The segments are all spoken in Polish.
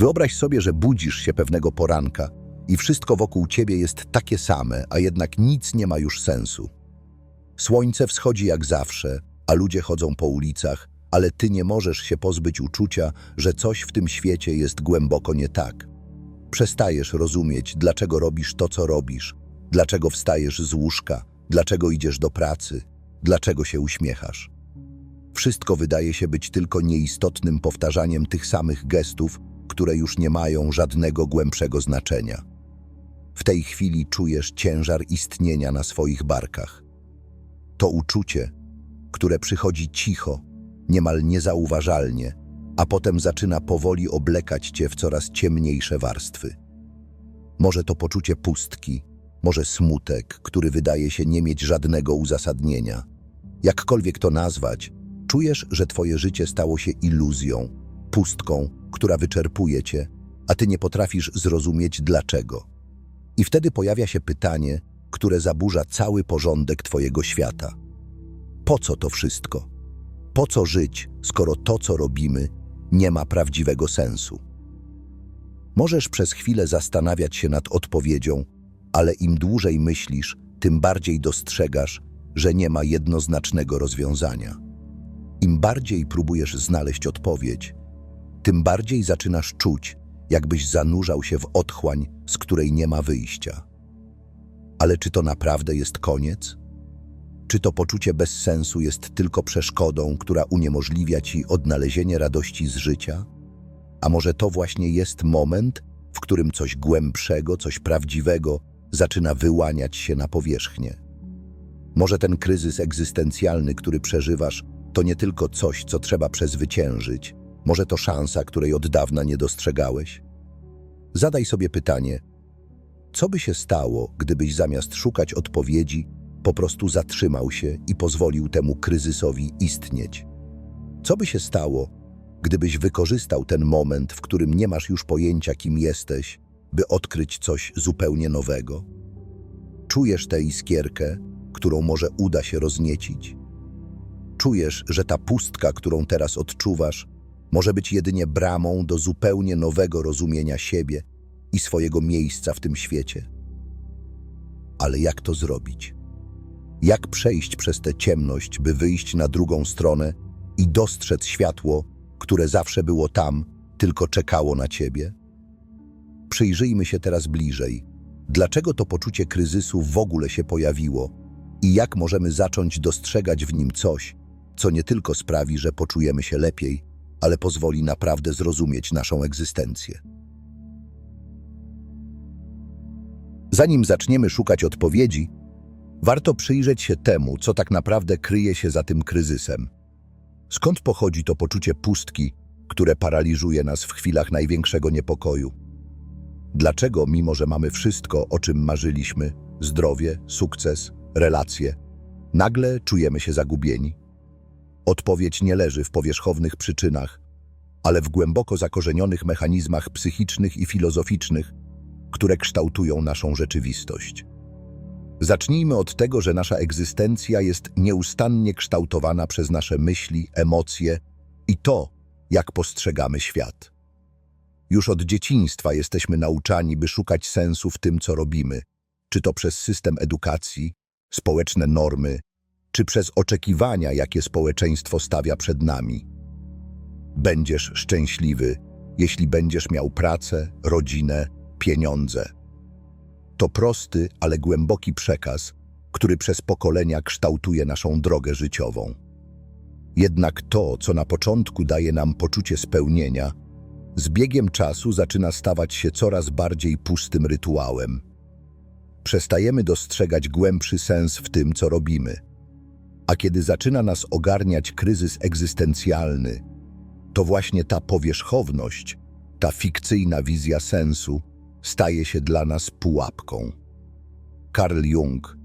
Wyobraź sobie, że budzisz się pewnego poranka i wszystko wokół ciebie jest takie same, a jednak nic nie ma już sensu. Słońce wschodzi jak zawsze, a ludzie chodzą po ulicach, ale ty nie możesz się pozbyć uczucia, że coś w tym świecie jest głęboko nie tak. Przestajesz rozumieć, dlaczego robisz to, co robisz, dlaczego wstajesz z łóżka, dlaczego idziesz do pracy, dlaczego się uśmiechasz. Wszystko wydaje się być tylko nieistotnym powtarzaniem tych samych gestów, które już nie mają żadnego głębszego znaczenia. W tej chwili czujesz ciężar istnienia na swoich barkach. To uczucie, które przychodzi cicho, niemal niezauważalnie, a potem zaczyna powoli oblekać cię w coraz ciemniejsze warstwy. Może to poczucie pustki, może smutek, który wydaje się nie mieć żadnego uzasadnienia. Jakkolwiek to nazwać, czujesz, że twoje życie stało się iluzją, pustką, która wyczerpuje cię, a ty nie potrafisz zrozumieć dlaczego. I wtedy pojawia się pytanie, które zaburza cały porządek twojego świata. Po co to wszystko? Po co żyć, skoro to, co robimy, nie ma prawdziwego sensu? Możesz przez chwilę zastanawiać się nad odpowiedzią, ale im dłużej myślisz, tym bardziej dostrzegasz, że nie ma jednoznacznego rozwiązania. Im bardziej próbujesz znaleźć odpowiedź, tym bardziej zaczynasz czuć, jakbyś zanurzał się w otchłań, z której nie ma wyjścia. Ale czy to naprawdę jest koniec? Czy to poczucie bezsensu jest tylko przeszkodą, która uniemożliwia ci odnalezienie radości z życia? A może to właśnie jest moment, w którym coś głębszego, coś prawdziwego zaczyna wyłaniać się na powierzchnię? Może ten kryzys egzystencjalny, który przeżywasz, to nie tylko coś, co trzeba przezwyciężyć, może to szansa, której od dawna nie dostrzegałeś? Zadaj sobie pytanie, co by się stało, gdybyś zamiast szukać odpowiedzi, po prostu zatrzymał się i pozwolił temu kryzysowi istnieć? Co by się stało, gdybyś wykorzystał ten moment, w którym nie masz już pojęcia, kim jesteś, by odkryć coś zupełnie nowego? Czujesz tę iskierkę, którą może uda się rozniecić? Czujesz, że ta pustka, którą teraz odczuwasz, może być jedynie bramą do zupełnie nowego rozumienia siebie i swojego miejsca w tym świecie. Ale jak to zrobić? Jak przejść przez tę ciemność, by wyjść na drugą stronę i dostrzec światło, które zawsze było tam, tylko czekało na ciebie? Przyjrzyjmy się teraz bliżej. Dlaczego to poczucie kryzysu w ogóle się pojawiło i jak możemy zacząć dostrzegać w nim coś, co nie tylko sprawi, że poczujemy się lepiej, ale pozwoli naprawdę zrozumieć naszą egzystencję. Zanim zaczniemy szukać odpowiedzi, warto przyjrzeć się temu, co tak naprawdę kryje się za tym kryzysem. Skąd pochodzi to poczucie pustki, które paraliżuje nas w chwilach największego niepokoju? Dlaczego, mimo że mamy wszystko, o czym marzyliśmy zdrowie, sukces, relacje nagle czujemy się zagubieni? Odpowiedź nie leży w powierzchownych przyczynach, ale w głęboko zakorzenionych mechanizmach psychicznych i filozoficznych, które kształtują naszą rzeczywistość. Zacznijmy od tego, że nasza egzystencja jest nieustannie kształtowana przez nasze myśli, emocje i to, jak postrzegamy świat. Już od dzieciństwa jesteśmy nauczani, by szukać sensu w tym, co robimy, czy to przez system edukacji, społeczne normy, czy przez oczekiwania, jakie społeczeństwo stawia przed nami. Będziesz szczęśliwy, jeśli będziesz miał pracę, rodzinę, pieniądze. To prosty, ale głęboki przekaz, który przez pokolenia kształtuje naszą drogę życiową. Jednak to, co na początku daje nam poczucie spełnienia, z biegiem czasu zaczyna stawać się coraz bardziej pustym rytuałem. Przestajemy dostrzegać głębszy sens w tym, co robimy – a kiedy zaczyna nas ogarniać kryzys egzystencjalny, to właśnie ta powierzchowność, ta fikcyjna wizja sensu staje się dla nas pułapką. Carl Jung,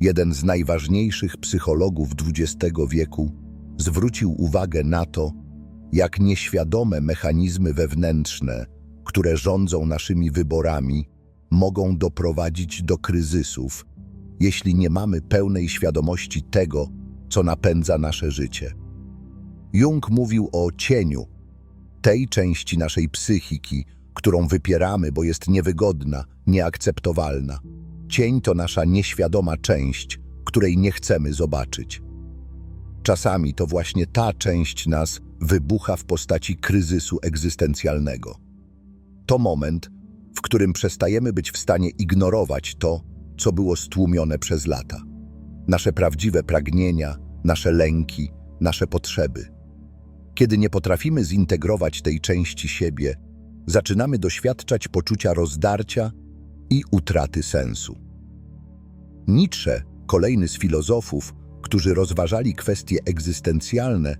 jeden z najważniejszych psychologów XX wieku, zwrócił uwagę na to, jak nieświadome mechanizmy wewnętrzne, które rządzą naszymi wyborami, mogą doprowadzić do kryzysów, jeśli nie mamy pełnej świadomości tego, co napędza nasze życie. Jung mówił o cieniu, tej części naszej psychiki, którą wypieramy, bo jest niewygodna, nieakceptowalna. Cień to nasza nieświadoma część, której nie chcemy zobaczyć. Czasami to właśnie ta część nas wybucha w postaci kryzysu egzystencjalnego. To moment, w którym przestajemy być w stanie ignorować to, co było stłumione przez lata. Nasze prawdziwe pragnienia, nasze lęki, nasze potrzeby. Kiedy nie potrafimy zintegrować tej części siebie, zaczynamy doświadczać poczucia rozdarcia i utraty sensu. Nietzsche, kolejny z filozofów, którzy rozważali kwestie egzystencjalne,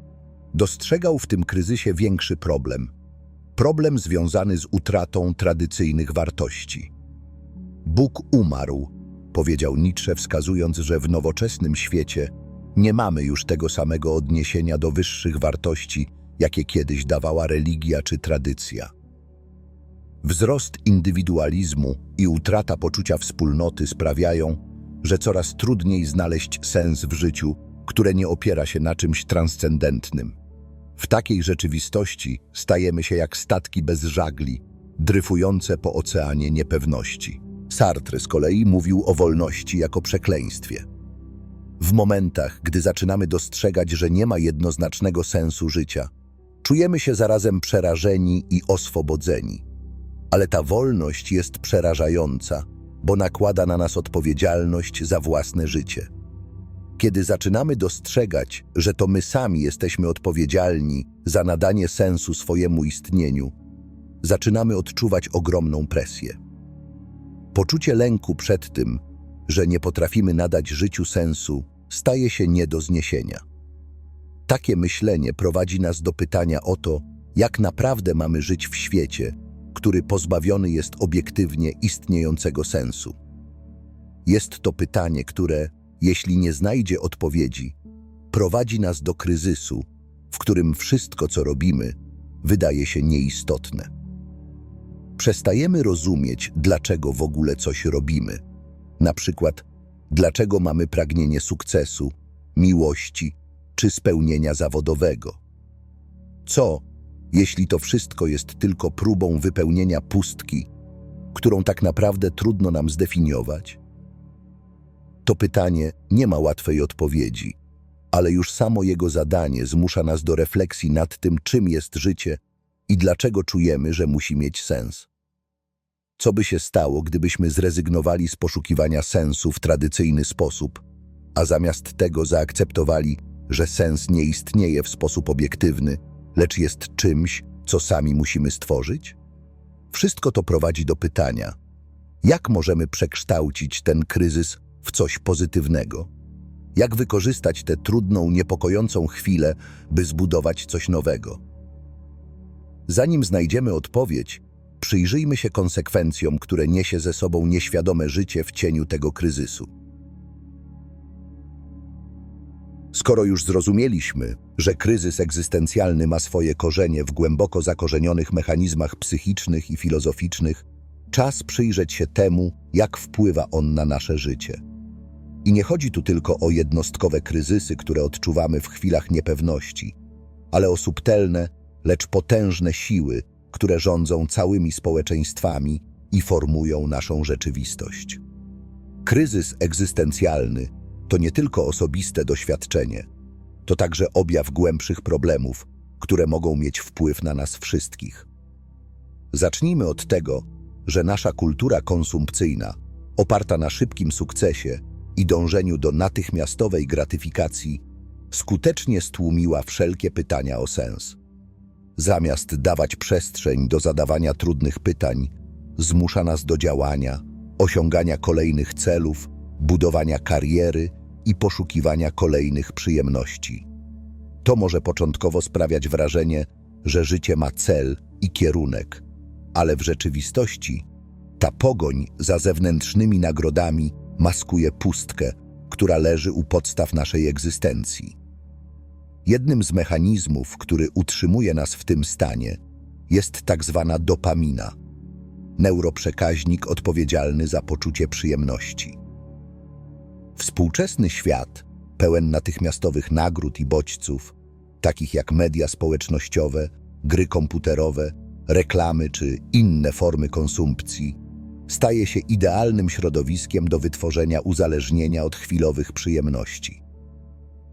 dostrzegał w tym kryzysie większy problem. Problem związany z utratą tradycyjnych wartości. Bóg umarł, powiedział Nietzsche, wskazując, że w nowoczesnym świecie nie mamy już tego samego odniesienia do wyższych wartości, jakie kiedyś dawała religia czy tradycja. Wzrost indywidualizmu i utrata poczucia wspólnoty sprawiają, że coraz trudniej znaleźć sens w życiu, które nie opiera się na czymś transcendentnym. W takiej rzeczywistości stajemy się jak statki bez żagli, dryfujące po oceanie niepewności. Sartre z kolei mówił o wolności jako przekleństwie. W momentach, gdy zaczynamy dostrzegać, że nie ma jednoznacznego sensu życia, czujemy się zarazem przerażeni i oswobodzeni. Ale ta wolność jest przerażająca, bo nakłada na nas odpowiedzialność za własne życie. Kiedy zaczynamy dostrzegać, że to my sami jesteśmy odpowiedzialni za nadanie sensu swojemu istnieniu, zaczynamy odczuwać ogromną presję. Poczucie lęku przed tym, że nie potrafimy nadać życiu sensu, staje się nie do zniesienia. Takie myślenie prowadzi nas do pytania o to, jak naprawdę mamy żyć w świecie, który pozbawiony jest obiektywnie istniejącego sensu. Jest to pytanie, które, jeśli nie znajdzie odpowiedzi, prowadzi nas do kryzysu, w którym wszystko, co robimy, wydaje się nieistotne. Przestajemy rozumieć, dlaczego w ogóle coś robimy. Na przykład, dlaczego mamy pragnienie sukcesu, miłości czy spełnienia zawodowego. Co, jeśli to wszystko jest tylko próbą wypełnienia pustki, którą tak naprawdę trudno nam zdefiniować? To pytanie nie ma łatwej odpowiedzi, ale już samo jego zadanie zmusza nas do refleksji nad tym, czym jest życie i dlaczego czujemy, że musi mieć sens. Co by się stało, gdybyśmy zrezygnowali z poszukiwania sensu w tradycyjny sposób, a zamiast tego zaakceptowali, że sens nie istnieje w sposób obiektywny, lecz jest czymś, co sami musimy stworzyć? Wszystko to prowadzi do pytania, jak możemy przekształcić ten kryzys w coś pozytywnego? Jak wykorzystać tę trudną, niepokojącą chwilę, by zbudować coś nowego? Zanim znajdziemy odpowiedź, przyjrzyjmy się konsekwencjom, które niesie ze sobą nieświadome życie w cieniu tego kryzysu. Skoro już zrozumieliśmy, że kryzys egzystencjalny ma swoje korzenie w głęboko zakorzenionych mechanizmach psychicznych i filozoficznych, czas przyjrzeć się temu, jak wpływa on na nasze życie. I nie chodzi tu tylko o jednostkowe kryzysy, które odczuwamy w chwilach niepewności, ale o subtelne, lecz potężne siły, które rządzą całymi społeczeństwami i formują naszą rzeczywistość. Kryzys egzystencjalny to nie tylko osobiste doświadczenie, to także objaw głębszych problemów, które mogą mieć wpływ na nas wszystkich. Zacznijmy od tego, że nasza kultura konsumpcyjna, oparta na szybkim sukcesie i dążeniu do natychmiastowej gratyfikacji, skutecznie stłumiła wszelkie pytania o sens. Zamiast dawać przestrzeń do zadawania trudnych pytań, zmusza nas do działania, osiągania kolejnych celów, budowania kariery i poszukiwania kolejnych przyjemności. To może początkowo sprawiać wrażenie, że życie ma cel i kierunek, ale w rzeczywistości ta pogoń za zewnętrznymi nagrodami maskuje pustkę, która leży u podstaw naszej egzystencji. Jednym z mechanizmów, który utrzymuje nas w tym stanie, jest tak zwana dopamina, neuroprzekaźnik odpowiedzialny za poczucie przyjemności. Współczesny świat, pełen natychmiastowych nagród i bodźców, takich jak media społecznościowe, gry komputerowe, reklamy czy inne formy konsumpcji, staje się idealnym środowiskiem do wytworzenia uzależnienia od chwilowych przyjemności.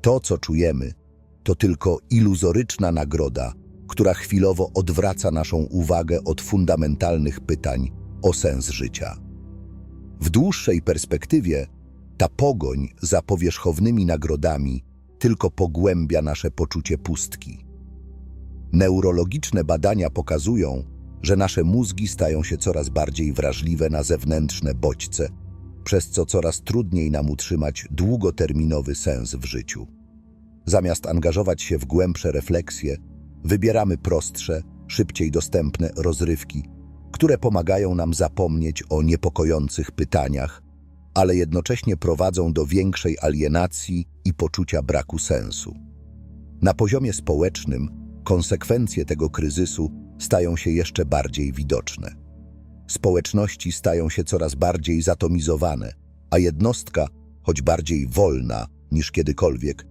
To, co czujemy, to tylko iluzoryczna nagroda, która chwilowo odwraca naszą uwagę od fundamentalnych pytań o sens życia. W dłuższej perspektywie ta pogoń za powierzchownymi nagrodami tylko pogłębia nasze poczucie pustki. Neurologiczne badania pokazują, że nasze mózgi stają się coraz bardziej wrażliwe na zewnętrzne bodźce, przez co coraz trudniej nam utrzymać długoterminowy sens w życiu. Zamiast angażować się w głębsze refleksje, wybieramy prostsze, szybciej dostępne rozrywki, które pomagają nam zapomnieć o niepokojących pytaniach, ale jednocześnie prowadzą do większej alienacji i poczucia braku sensu. Na poziomie społecznym konsekwencje tego kryzysu stają się jeszcze bardziej widoczne. Społeczności stają się coraz bardziej zatomizowane, a jednostka, choć bardziej wolna niż kiedykolwiek,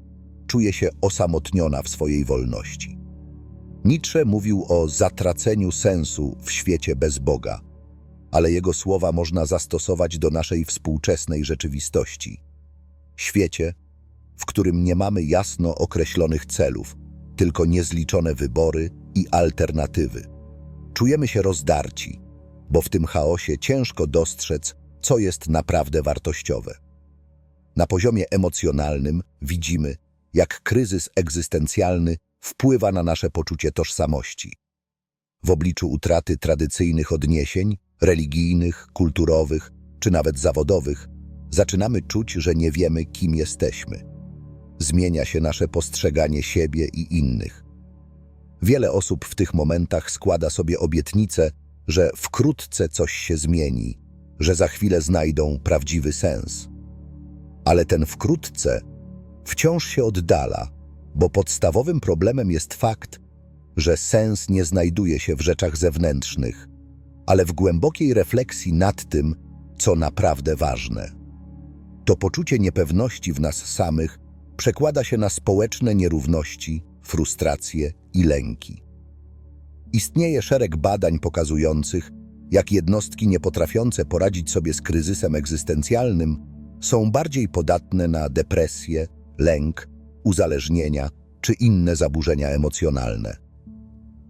czuje się osamotniona w swojej wolności. Nietzsche mówił o zatraceniu sensu w świecie bez Boga, ale jego słowa można zastosować do naszej współczesnej rzeczywistości. Świecie, w którym nie mamy jasno określonych celów, tylko niezliczone wybory i alternatywy. Czujemy się rozdarci, bo w tym chaosie ciężko dostrzec, co jest naprawdę wartościowe. Na poziomie emocjonalnym widzimy, jak kryzys egzystencjalny wpływa na nasze poczucie tożsamości. W obliczu utraty tradycyjnych odniesień, religijnych, kulturowych czy nawet zawodowych, zaczynamy czuć, że nie wiemy, kim jesteśmy. Zmienia się nasze postrzeganie siebie i innych. Wiele osób w tych momentach składa sobie obietnicę, że wkrótce coś się zmieni, że za chwilę znajdą prawdziwy sens. Ale ten wkrótce wciąż się oddala, bo podstawowym problemem jest fakt, że sens nie znajduje się w rzeczach zewnętrznych, ale w głębokiej refleksji nad tym, co naprawdę ważne. To poczucie niepewności w nas samych przekłada się na społeczne nierówności, frustracje i lęki. Istnieje szereg badań pokazujących, jak jednostki niepotrafiące poradzić sobie z kryzysem egzystencjalnym są bardziej podatne na depresję, lęk, uzależnienia czy inne zaburzenia emocjonalne.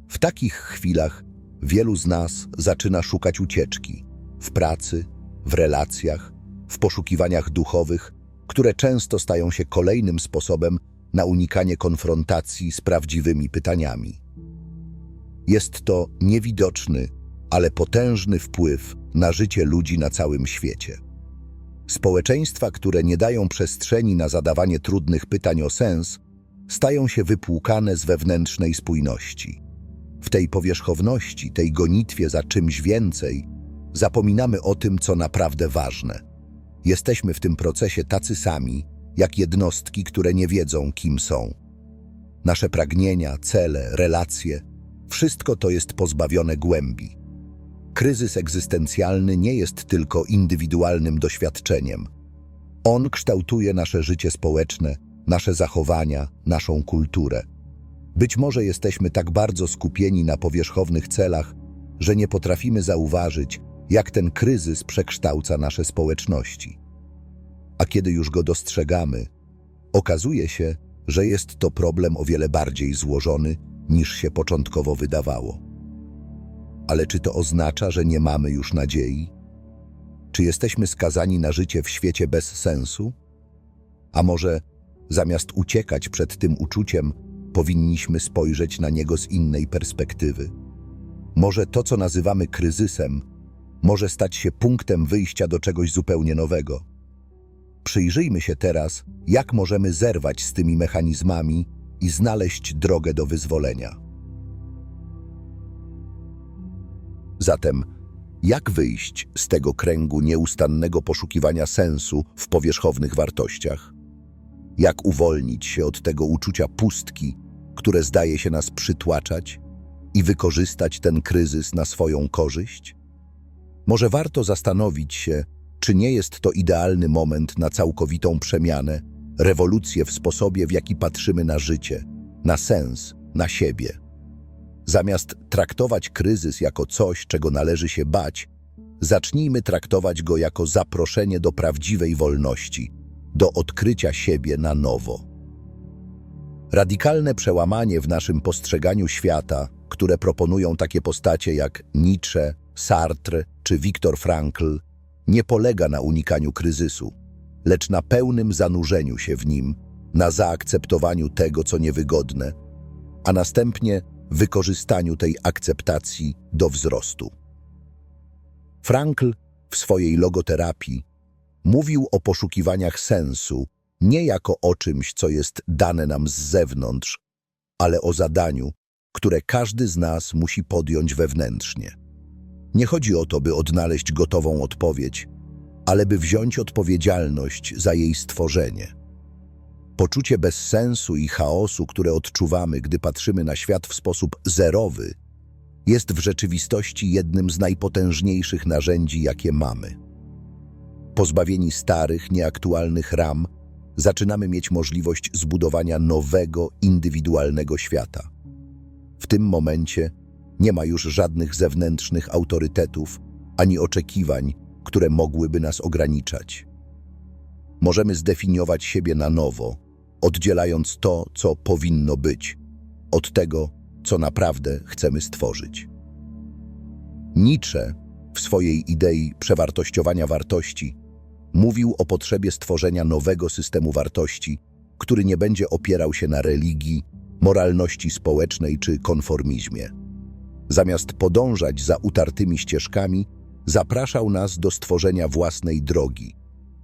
W takich chwilach wielu z nas zaczyna szukać ucieczki w pracy, w relacjach, w poszukiwaniach duchowych, które często stają się kolejnym sposobem na unikanie konfrontacji z prawdziwymi pytaniami. Jest to niewidoczny, ale potężny wpływ na życie ludzi na całym świecie. Społeczeństwa, które nie dają przestrzeni na zadawanie trudnych pytań o sens, stają się wypłukane z wewnętrznej spójności. W tej powierzchowności, tej gonitwie za czymś więcej, zapominamy o tym, co naprawdę ważne. Jesteśmy w tym procesie tacy sami, jak jednostki, które nie wiedzą, kim są. Nasze pragnienia, cele, relacje wszystko to jest pozbawione głębi. Kryzys egzystencjalny nie jest tylko indywidualnym doświadczeniem. On kształtuje nasze życie społeczne, nasze zachowania, naszą kulturę. Być może jesteśmy tak bardzo skupieni na powierzchownych celach, że nie potrafimy zauważyć, jak ten kryzys przekształca nasze społeczności. A kiedy już go dostrzegamy, okazuje się, że jest to problem o wiele bardziej złożony, niż się początkowo wydawało. Ale czy to oznacza, że nie mamy już nadziei? Czy jesteśmy skazani na życie w świecie bez sensu? A może zamiast uciekać przed tym uczuciem, powinniśmy spojrzeć na niego z innej perspektywy? Może to, co nazywamy kryzysem, może stać się punktem wyjścia do czegoś zupełnie nowego. Przyjrzyjmy się teraz, jak możemy zerwać z tymi mechanizmami i znaleźć drogę do wyzwolenia. Zatem, jak wyjść z tego kręgu nieustannego poszukiwania sensu w powierzchownych wartościach? Jak uwolnić się od tego uczucia pustki, które zdaje się nas przytłaczać i wykorzystać ten kryzys na swoją korzyść? Może warto zastanowić się, czy nie jest to idealny moment na całkowitą przemianę, rewolucję w sposobie, w jaki patrzymy na życie, na sens, na siebie. Zamiast traktować kryzys jako coś, czego należy się bać, zacznijmy traktować go jako zaproszenie do prawdziwej wolności, do odkrycia siebie na nowo. Radikalne przełamanie w naszym postrzeganiu świata, które proponują takie postacie jak Nietzsche, Sartre czy Viktor Frankl, nie polega na unikaniu kryzysu, lecz na pełnym zanurzeniu się w nim, na zaakceptowaniu tego, co niewygodne, a następnie wykorzystaniu tej akceptacji do wzrostu. Frankl w swojej logoterapii mówił o poszukiwaniach sensu nie jako o czymś, co jest dane nam z zewnątrz, ale o zadaniu, które każdy z nas musi podjąć wewnętrznie. Nie chodzi o to, by odnaleźć gotową odpowiedź, ale by wziąć odpowiedzialność za jej stworzenie. Poczucie bezsensu i chaosu, które odczuwamy, gdy patrzymy na świat w sposób zerowy, jest w rzeczywistości jednym z najpotężniejszych narzędzi, jakie mamy. Pozbawieni starych, nieaktualnych ram, zaczynamy mieć możliwość zbudowania nowego, indywidualnego świata. W tym momencie nie ma już żadnych zewnętrznych autorytetów ani oczekiwań, które mogłyby nas ograniczać. Możemy zdefiniować siebie na nowo, oddzielając to, co powinno być, od tego, co naprawdę chcemy stworzyć. Nietzsche w swojej idei przewartościowania wartości mówił o potrzebie stworzenia nowego systemu wartości, który nie będzie opierał się na religii, moralności społecznej czy konformizmie. Zamiast podążać za utartymi ścieżkami, zapraszał nas do stworzenia własnej drogi.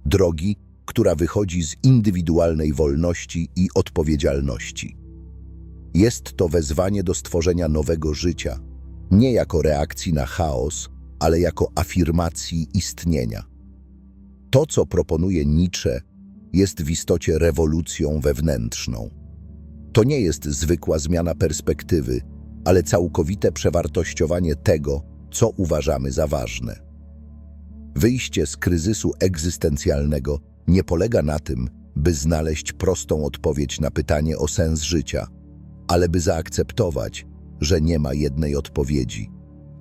Drogi, która wychodzi z indywidualnej wolności i odpowiedzialności. Jest to wezwanie do stworzenia nowego życia, nie jako reakcji na chaos, ale jako afirmacji istnienia. To, co proponuje Nietzsche, jest w istocie rewolucją wewnętrzną. To nie jest zwykła zmiana perspektywy, ale całkowite przewartościowanie tego, co uważamy za ważne. Wyjście z kryzysu egzystencjalnego nie polega na tym, by znaleźć prostą odpowiedź na pytanie o sens życia, ale by zaakceptować, że nie ma jednej odpowiedzi,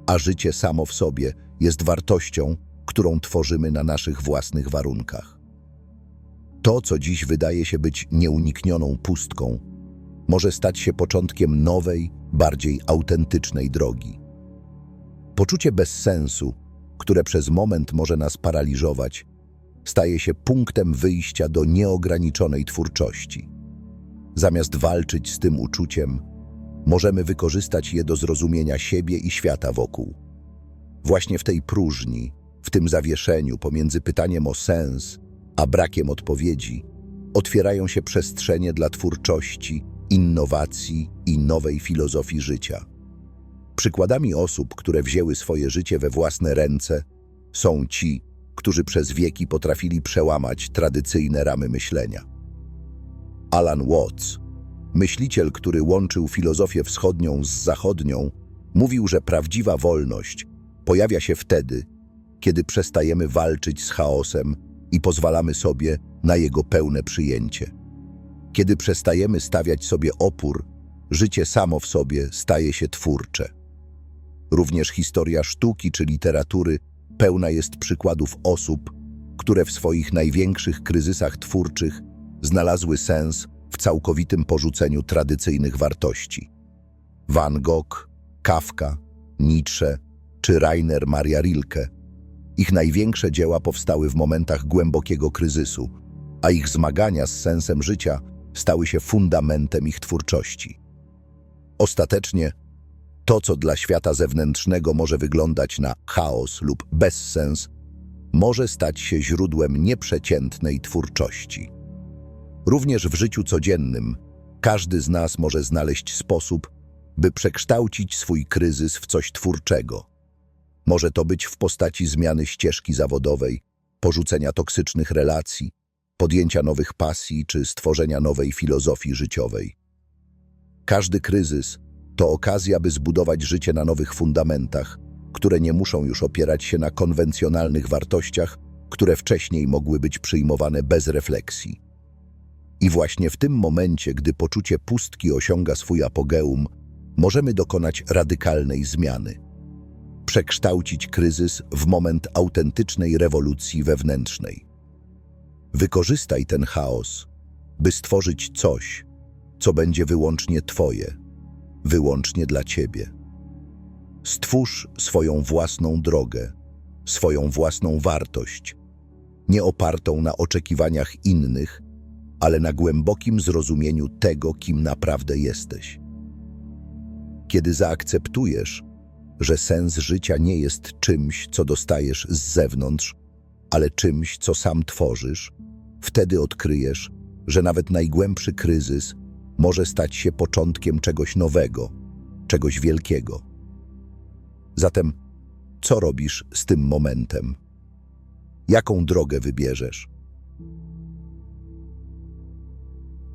a życie samo w sobie jest wartością, którą tworzymy na naszych własnych warunkach. To, co dziś wydaje się być nieuniknioną pustką, może stać się początkiem nowej, bardziej autentycznej drogi. Poczucie bezsensu, które przez moment może nas paraliżować, staje się punktem wyjścia do nieograniczonej twórczości. Zamiast walczyć z tym uczuciem, możemy wykorzystać je do zrozumienia siebie i świata wokół. Właśnie w tej próżni, w tym zawieszeniu pomiędzy pytaniem o sens a brakiem odpowiedzi, otwierają się przestrzenie dla twórczości, innowacji i nowej filozofii życia. Przykładami osób, które wzięły swoje życie we własne ręce, są ci, którzy przez wieki potrafili przełamać tradycyjne ramy myślenia. Alan Watts, myśliciel, który łączył filozofię wschodnią z zachodnią, mówił, że prawdziwa wolność pojawia się wtedy, kiedy przestajemy walczyć z chaosem i pozwalamy sobie na jego pełne przyjęcie. Kiedy przestajemy stawiać sobie opór, życie samo w sobie staje się twórcze. Również historia sztuki czy literatury pełna jest przykładów osób, które w swoich największych kryzysach twórczych znalazły sens w całkowitym porzuceniu tradycyjnych wartości. Van Gogh, Kafka, Nietzsche czy Rainer Maria Rilke. Ich największe dzieła powstały w momentach głębokiego kryzysu, a ich zmagania z sensem życia stały się fundamentem ich twórczości. Ostatecznie to, co dla świata zewnętrznego może wyglądać na chaos lub bezsens, może stać się źródłem nieprzeciętnej twórczości. Również w życiu codziennym każdy z nas może znaleźć sposób, by przekształcić swój kryzys w coś twórczego. Może to być w postaci zmiany ścieżki zawodowej, porzucenia toksycznych relacji, podjęcia nowych pasji czy stworzenia nowej filozofii życiowej. Każdy kryzys to okazja, by zbudować życie na nowych fundamentach, które nie muszą już opierać się na konwencjonalnych wartościach, które wcześniej mogły być przyjmowane bez refleksji. I właśnie w tym momencie, gdy poczucie pustki osiąga swój apogeum, możemy dokonać radykalnej zmiany. Przekształcić kryzys w moment autentycznej rewolucji wewnętrznej. Wykorzystaj ten chaos, by stworzyć coś, co będzie wyłącznie Twoje, wyłącznie dla Ciebie. Stwórz swoją własną drogę, swoją własną wartość, nie opartą na oczekiwaniach innych, ale na głębokim zrozumieniu tego, kim naprawdę jesteś. Kiedy zaakceptujesz, że sens życia nie jest czymś, co dostajesz z zewnątrz, ale czymś, co sam tworzysz, wtedy odkryjesz, że nawet najgłębszy kryzys może stać się początkiem czegoś nowego, czegoś wielkiego. Zatem, co robisz z tym momentem? Jaką drogę wybierzesz?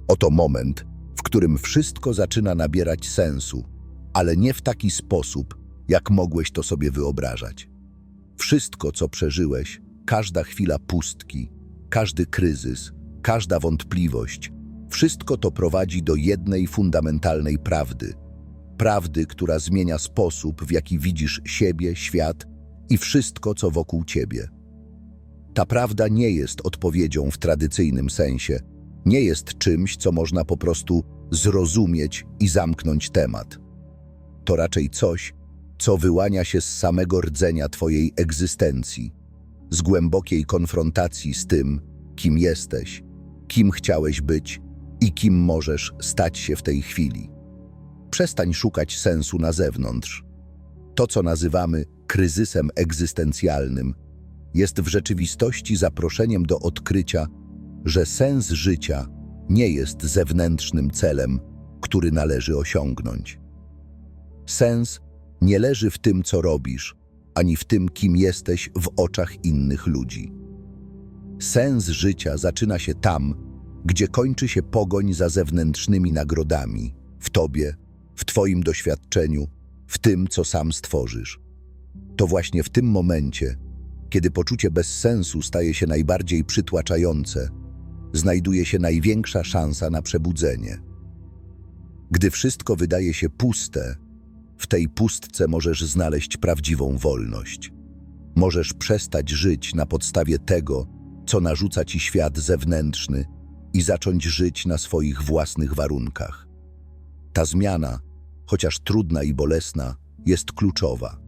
Oto moment, w którym wszystko zaczyna nabierać sensu, ale nie w taki sposób, jak mogłeś to sobie wyobrażać. Wszystko, co przeżyłeś, każda chwila pustki, każdy kryzys, każda wątpliwość, wszystko to prowadzi do jednej fundamentalnej prawdy. Prawdy, która zmienia sposób, w jaki widzisz siebie, świat i wszystko, co wokół ciebie. Ta prawda nie jest odpowiedzią w tradycyjnym sensie, nie jest czymś, co można po prostu zrozumieć i zamknąć temat. To raczej coś, co wyłania się z samego rdzenia Twojej egzystencji, z głębokiej konfrontacji z tym, kim jesteś, kim chciałeś być i kim możesz stać się w tej chwili. Przestań szukać sensu na zewnątrz. To, co nazywamy kryzysem egzystencjalnym, jest w rzeczywistości zaproszeniem do odkrycia, że sens życia nie jest zewnętrznym celem, który należy osiągnąć. Sens nie leży w tym, co robisz, ani w tym, kim jesteś w oczach innych ludzi. Sens życia zaczyna się tam, gdzie kończy się pogoń za zewnętrznymi nagrodami, w tobie, w twoim doświadczeniu, w tym, co sam stworzysz. To właśnie w tym momencie, kiedy poczucie bezsensu staje się najbardziej przytłaczające, znajduje się największa szansa na przebudzenie. Gdy wszystko wydaje się puste, w tej pustce możesz znaleźć prawdziwą wolność. Możesz przestać żyć na podstawie tego, co narzuca ci świat zewnętrzny i zacząć żyć na swoich własnych warunkach. Ta zmiana, chociaż trudna i bolesna, jest kluczowa.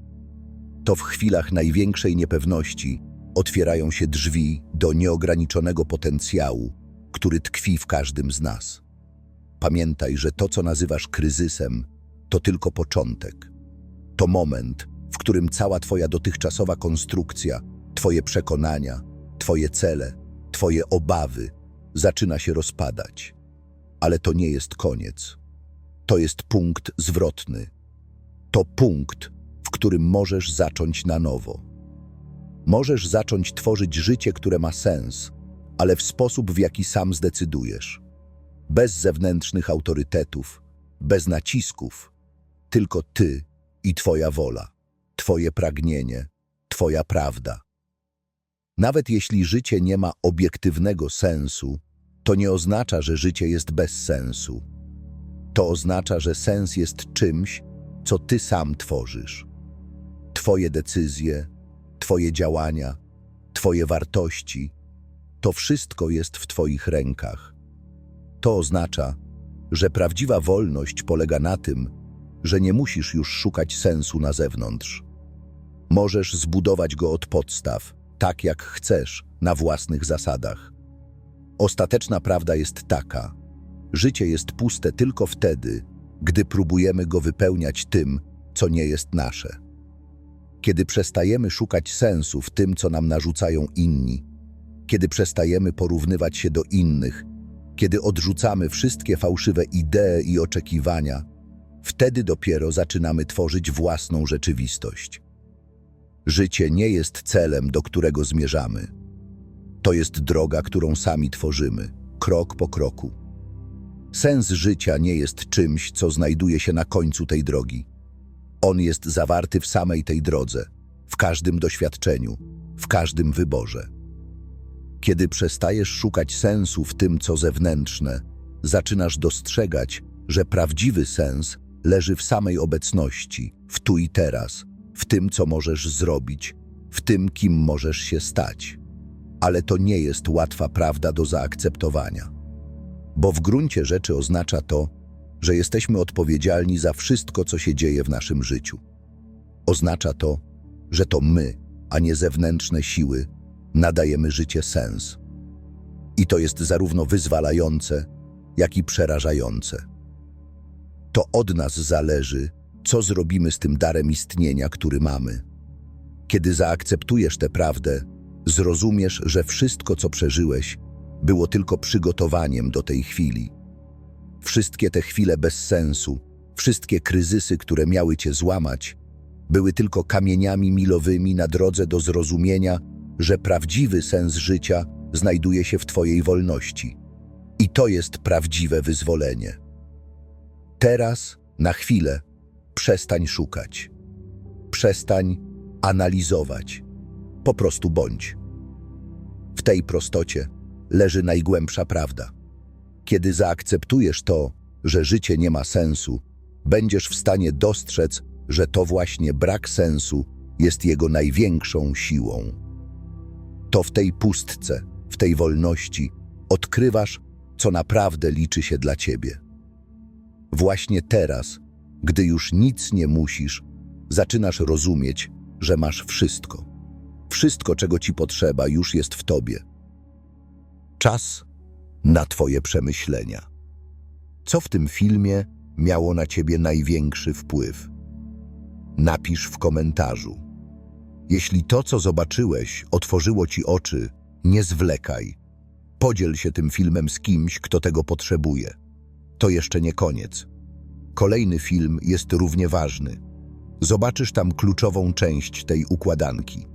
To w chwilach największej niepewności otwierają się drzwi do nieograniczonego potencjału, który tkwi w każdym z nas. Pamiętaj, że to, co nazywasz kryzysem, to tylko początek. To moment, w którym cała Twoja dotychczasowa konstrukcja, Twoje przekonania, Twoje cele, Twoje obawy zaczyna się rozpadać. Ale to nie jest koniec. To jest punkt zwrotny. To punkt, w którym możesz zacząć na nowo. Możesz zacząć tworzyć życie, które ma sens, ale w sposób, w jaki sam zdecydujesz. Bez zewnętrznych autorytetów, bez nacisków, tylko ty i Twoja wola, Twoje pragnienie, Twoja prawda. Nawet jeśli życie nie ma obiektywnego sensu, to nie oznacza, że życie jest bez sensu. To oznacza, że sens jest czymś, co Ty sam tworzysz. Twoje decyzje, Twoje działania, Twoje wartości to wszystko jest w Twoich rękach. To oznacza, że prawdziwa wolność polega na tym, że nie musisz już szukać sensu na zewnątrz. Możesz zbudować go od podstaw, tak jak chcesz, na własnych zasadach. Ostateczna prawda jest taka: życie jest puste tylko wtedy, gdy próbujemy go wypełniać tym, co nie jest nasze. Kiedy przestajemy szukać sensu w tym, co nam narzucają inni, kiedy przestajemy porównywać się do innych, kiedy odrzucamy wszystkie fałszywe idee i oczekiwania, wtedy dopiero zaczynamy tworzyć własną rzeczywistość. Życie nie jest celem, do którego zmierzamy. To jest droga, którą sami tworzymy, krok po kroku. Sens życia nie jest czymś, co znajduje się na końcu tej drogi. On jest zawarty w samej tej drodze, w każdym doświadczeniu, w każdym wyborze. Kiedy przestajesz szukać sensu w tym, co zewnętrzne, zaczynasz dostrzegać, że prawdziwy sens leży w samej obecności, w tu i teraz, w tym, co możesz zrobić, w tym, kim możesz się stać. Ale to nie jest łatwa prawda do zaakceptowania. Bo w gruncie rzeczy oznacza to, że jesteśmy odpowiedzialni za wszystko, co się dzieje w naszym życiu. Oznacza to, że to my, a nie zewnętrzne siły, nadajemy życie sens. I to jest zarówno wyzwalające, jak i przerażające. To od nas zależy, co zrobimy z tym darem istnienia, który mamy. Kiedy zaakceptujesz tę prawdę, zrozumiesz, że wszystko, co przeżyłeś, było tylko przygotowaniem do tej chwili. Wszystkie te chwile bez sensu, wszystkie kryzysy, które miały cię złamać, były tylko kamieniami milowymi na drodze do zrozumienia, że prawdziwy sens życia znajduje się w Twojej wolności. I to jest prawdziwe wyzwolenie. Teraz, na chwilę, przestań szukać. Przestań analizować. Po prostu bądź. W tej prostocie leży najgłębsza prawda. Kiedy zaakceptujesz to, że życie nie ma sensu, będziesz w stanie dostrzec, że to właśnie brak sensu jest jego największą siłą. To w tej pustce, w tej wolności odkrywasz, co naprawdę liczy się dla ciebie. Właśnie teraz, gdy już nic nie musisz, zaczynasz rozumieć, że masz wszystko. Wszystko, czego ci potrzeba, już jest w tobie. Czas na twoje przemyślenia. Co w tym filmie miało na ciebie największy wpływ? Napisz w komentarzu. Jeśli to, co zobaczyłeś, otworzyło ci oczy, nie zwlekaj. Podziel się tym filmem z kimś, kto tego potrzebuje. To jeszcze nie koniec. Kolejny film jest równie ważny. Zobaczysz tam kluczową część tej układanki.